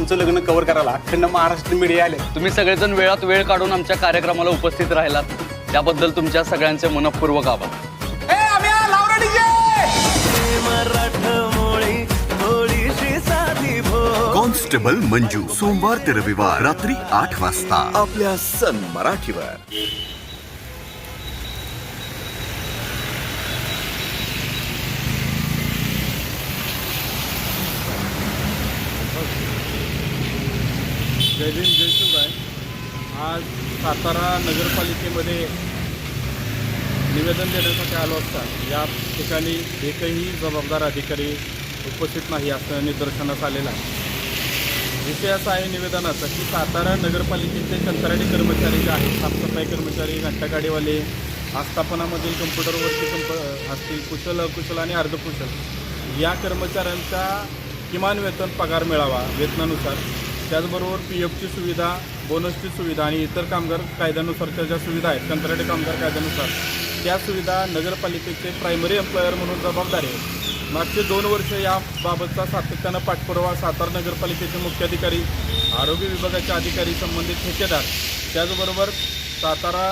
तुमचं लग्न कव्हर करायला अखंड महाराष्ट्र मीडिया आले. तुम्ही सगळेजण वेळात वेळ काढून आमच्या कार्यक्रमाला उपस्थित राहिलात. त्याबद्दल तुमच्या सगळ्यांचे मनपूर्वक आभार. कॉन्स्टेबल मंजू सोमवार ते रविवार रात्री आठ वाजता. आपल्या सन मराठीवर. जय भीम जय शिवराय. आज सातारा नगरपालिकेमध्ये निवेदन देण्यासाठी आलो असता. या ठिकाणी एकही जबाबदार अधिकारी उपस्थित नाही असं निदर्शनास आलेलं आहे. विषय असा आहे निवेदनाचा की सातारा नगरपालिकेचे कंत्राटी कर्मचारी जे आहेत साफसफाई कर्मचारी घंटागाडीवाले आस्थापनामधील कम्प्युटरवरती कंप असतील कुशल अकुशल आणि अर्धकुशल या कर्मचाऱ्यांचा किमान वेतन पगार मिळावा वेतनानुसार. त्याचबरोबर पी एफची सुविधा बोनसची सुविधा आणि इतर कामगार कायद्यानुसारच्या ज्या सुविधा आहेत कंत्राटी कामगार कायद्यानुसार त्या सुविधा नगरपालिकेचे प्रायमरी एम्प्लॉयर म्हणून जबाबदार आहे मागचे दोन वर्ष याबाबतचा सातत्यानं पाठपुरावा सातारा नगरपालिकेचे मुख्याधिकारी आरोग्य विभागाचे अधिकारी संबंधित ठेकेदार त्याचबरोबर सातारा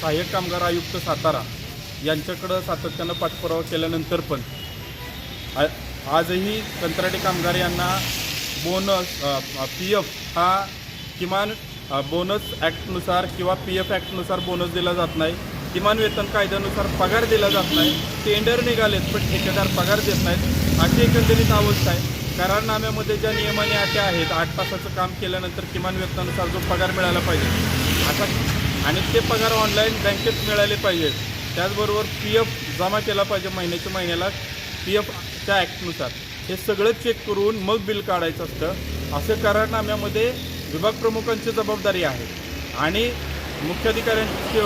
सहाय्यक कामगार आयुक्त सातारा यांच्याकडं सातत्यानं पाठपुरावा केल्यानंतर पण आ- आजही कंत्राटी कामगार यांना बोनस पी एफ हा किमान बोनस ॲक्टनुसार किंवा पी एफ ॲक्टनुसार बोनस दिला जात नाही. किमान वेतन कायद्यानुसार पगार दिला जात नाही. टेंडर निघालेत पण ठेकेदार पगार देत नाहीत. अशी एकंदरीत अवस्था आहे. करारनाम्यामध्ये ज्या नियमाने अटी आहेत आठ तासाचं काम केल्यानंतर किमान वेतनानुसार जो पगार मिळाला पाहिजे. आता आणि ते पगार ऑनलाईन बँकेत मिळाले पाहिजेत. त्याचबरोबर पी एफ जमा केला पाहिजे महिन्याच्या महिन्याला पी एफच्या ॲक्टनुसार. हे सगळं चेक करून मग बिल काढायचं असतं. असं करारनाम्यामध्ये विभाग प्रमुखांची जबाबदारी आहे. आणि मुख्याधिकाऱ्यांची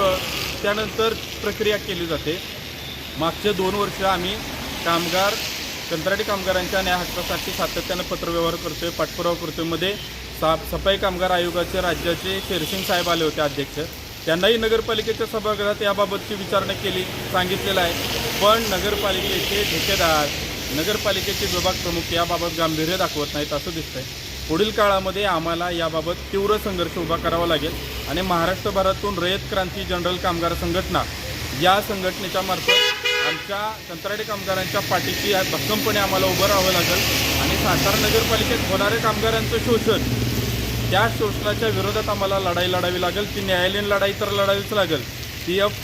त्यानंतर प्रक्रिया केली जाते. मागचे दोन वर्ष आम्ही कामगार कंत्राटी कामगारांच्या न्याय हक्कासाठी सातत्यानं पत्रव्यवहार करतोय पाठपुरावा करतोय. मध्ये साफ सफाई कामगार आयोगाचे राज्याचे शेरसिंग साहेब आले होते अध्यक्ष. त्यांनाही नगरपालिकेच्या सभागृहात याबाबतची विचारणा केली सांगितलेलं आहे. पण नगरपालिकेचे ठेकेदार नगरपालिकेचे विभाग प्रमुख याबाबत गांभीर्य दाखवत नाहीत असं दिसतंय. पुढील काळामध्ये आम्हाला याबाबत तीव्र संघर्ष उभा करावा लागेल आणि महाराष्ट्रभरातून रयत क्रांती जनरल कामगार संघटना या संघटनेच्या मार्फत आमच्या कंत्राटी कामगारांच्या पाठीशी भक्कमपणे आम्हाला उभं राहावं लागेल आणि सातारा नगरपालिकेत होणाऱ्या कामगारांचं शोषण त्या शोषणाच्या विरोधात आम्हाला लढाई लढावी लागेल ती न्यायालयीन लढाई तर लढावीच लागेल. पी एफ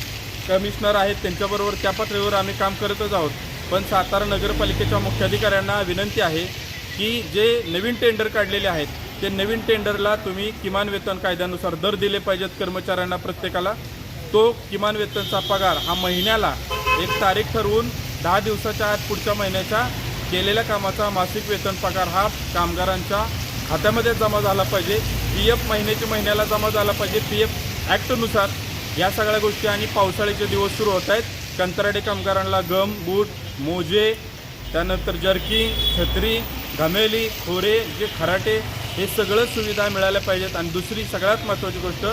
कमिशनर आहेत त्यांच्याबरोबर त्या पातळीवर आम्ही काम करतच आहोत. पण सातारा नगरपालिकेच्या मुख्याधिकाऱ्यांना विनंती आहे की जे नवीन टेंडर काढलेले आहेत ते नवीन टेंडरला तुम्ही किमान वेतन कायद्यानुसार दर दिले पाहिजेत कर्मचाऱ्यांना प्रत्येकाला. तो किमान वेतनचा पगार हा महिन्याला एक तारीख ठरवून दहा दिवसाच्या आत पुढच्या महिन्याच्या केलेल्या कामाचा मासिक वेतन पगार हा कामगारांच्या खात्यामध्ये जमा झाला पाहिजे. पी एफ महिन्याच्या महिन्याला जमा झाला पाहिजे. पी एफ ॲक्टनुसार या सगळ्या गोष्टी आणि पावसाळ्याचे दिवस सुरू होत आहेत. कंत्राटी कामगारांना गम बूट मोजे त्यानंतर जर्किंग छत्री घमेली खोरे जे खराटे हे सगळं सुविधा मिळाल्या पाहिजेत. आणि दुसरी सगळ्यात महत्त्वाची गोष्ट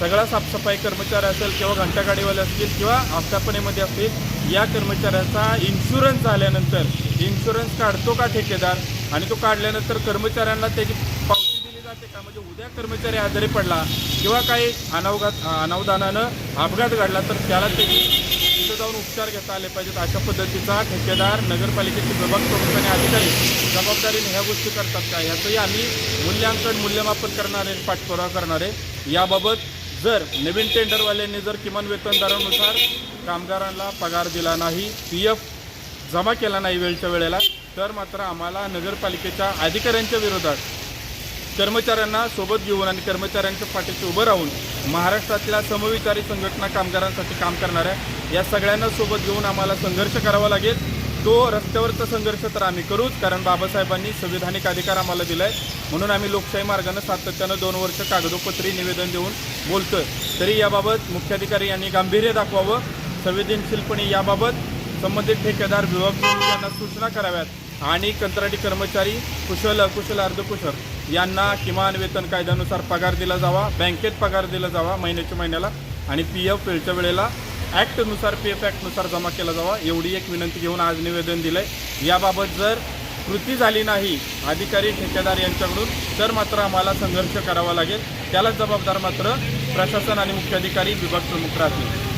सगळा साफसफाई कर्मचारी असेल किंवा घंटागाडीवाले असतील किंवा आस्थापनेमध्ये असतील या कर्मचाऱ्याचा इन्शुरन्स झाल्यानंतर इन्शुरन्स काढतो का ठेकेदार? आणि तो काढल्यानंतर कर्मचाऱ्यांना त्याची पावती दिली जाते का? म्हणजे उद्या कर्मचारी आजारी पडला किंवा काही अनावघात अनावधानानं अपघात घडला तर त्याला त्याची जाऊन उपचार घेता आले पाहिजेत अशा पद्धतीचा ठेकेदार नगरपालिकेचे विभाग प्रमुख आणि अधिकारी जबाबदारीने ह्या गोष्टी करतात का? याचंही आम्ही मूल्यांकन मूल्यमापन करणारे पाठपुरावा करणारे याबाबत जर नवीन टेंडरवाल्यांनी जर किमान वेतनदारानुसार कामगारांना पगार दिला नाही पी एफ जमा केला नाही वेळच्या वेळेला तर मात्र आम्हाला नगरपालिकेच्या अधिकाऱ्यांच्या विरोधात कर्मचाऱ्यांना सोबत घेऊन आणि कर्मचाऱ्यांच्या पाठीशी उभं राहून महाराष्ट्रातल्या समविचारी संघटना कामगारांसाठी काम करणाऱ्या या सगळ्यांना सोबत घेऊन आम्हाला संघर्ष करावा लागेल. तो रस्त्यावरचा संघर्ष तर आम्ही करूच कारण बाबासाहेबांनी संविधानिक अधिकार आम्हाला दिलाय. म्हणून आम्ही लोकशाही मार्गानं सातत्यानं दोन वर्ष कागदोपत्री निवेदन देऊन बोलतोय. तरी याबाबत मुख्याधिकारी यांनी गांभीर्य दाखवावं. संवेदनशीलपणे याबाबत संबंधित ठेकेदार विभाग यांना सूचना कराव्यात. आणि कंत्राटी कर्मचारी कुशल अकुशल अर्धकुशल यांना किमान वेतन कायद्यानुसार पगार दिला जावा बँकेत पगार दिला जावा महिन्याच्या महिन्याला आणि पी एफ वेळच्या वेळेला ॲक्टनुसार पी एफ ॲक्टनुसार जमा केला जावा. एवढी एक विनंती घेऊन आज निवेदन दिलं आहे याबाबत जर कृती झाली नाही अधिकारी ठेकेदार यांच्याकडून तर मात्र आम्हाला संघर्ष करावा लागेल. त्यालाच जबाबदार मात्र प्रशासन आणि मुख्याधिकारी विभाग प्रमुख राहतील.